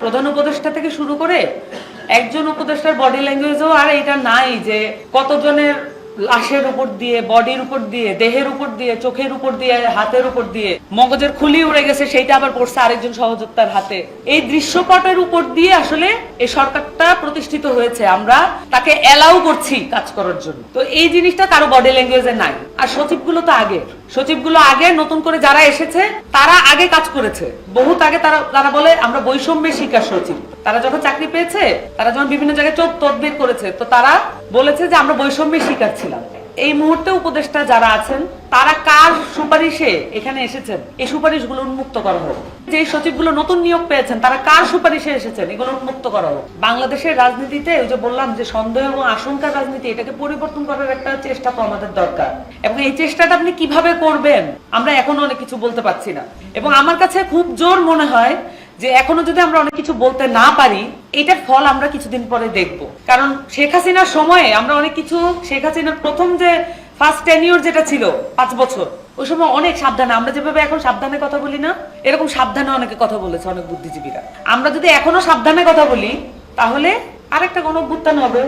প্রধান উপদেষ্টা থেকে শুরু করে একজন উপদেষ্টার বডি ল্যাঙ্গুয়েজও আর এটা নাই যে কতজনের লাশের উপর দিয়ে, বডির উপর দিয়ে, দেহের উপর দিয়ে, চোখের উপর দিয়ে, হাতের উপর দিয়ে মগজের খুলি উড়ে গেছে, সেইটা আবার পড়ছে আরেকজন সহযোদ্ধার হাতে। এই দৃশ্যপটের উপর দিয়ে আসলে এই সরকারটা প্রতিষ্ঠিত হয়েছে। আমরা তাকে অ্যালাউ করছি কাজ করার জন্য। তো এই জিনিসটা কারও বডি ল্যাঙ্গুয়েজে নাই। আর সচিবগুলো তো আগে সচিবগুলো আগে নতুন করে যারা এসেছে, তারা আগে কাজ করেছে। বহুত আগে তারা তারা বলে, আমরা বৈষম্যের শিকার সচিব। তারা যখন চাকরি পেয়েছে, তারা যখন বিভিন্ন জায়গায় চোখ তদবির করেছে, তো তারা বলেছে যে, আমরা বৈষম্যের শিকার ছিলাম এই মুহূর্তে উপদেষ্টা যারা আছেন, তারা কার সুপারিশে এখানে এসেছেন? এই সুপারিশগুলো উন্মুক্ত করা হোক। যে সচিবগুলো নতুন নিয়োগ পেয়েছেন, তারা কার সুপারিশে এসেছেন? এগুলো উন্মুক্ত করা হোক। বাংলাদেশের রাজনীতিতে ওই যে বললাম যে সন্দেহ এবং আশঙ্কার রাজনীতি, এটাকে পরিবর্তন করার একটা চেষ্টা তো আমাদের দরকার। এবং এই চেষ্টাটা আপনি কীভাবে করবেন, আমরা এখনও অনেক কিছু বলতে পারছি না। এবং আমার কাছে খুব জোর মনে হয় যে এখনও যদি আমরা অনেক কিছু বলতে না পারি, এটার ফল আমরা কিছুদিন পরে দেখব। কারণ শেখ হাসিনার সময়ে আমরা অনেক কিছু, শেখ হাসিনার প্রথম যে ফার্স্ট টেনিওর যেটা ছিল, পাঁচ বছর, ওই সময় অনেক সাবধানে, আমরা যেভাবে এখন সাবধানে কথা বলি না, এরকম সাবধানে অনেকে কথা বলেছে অনেক বুদ্ধিজীবীরা। আমরা যদি এখনও সাবধানে কথা বলি, তাহলে আরেকটা গণ হবে।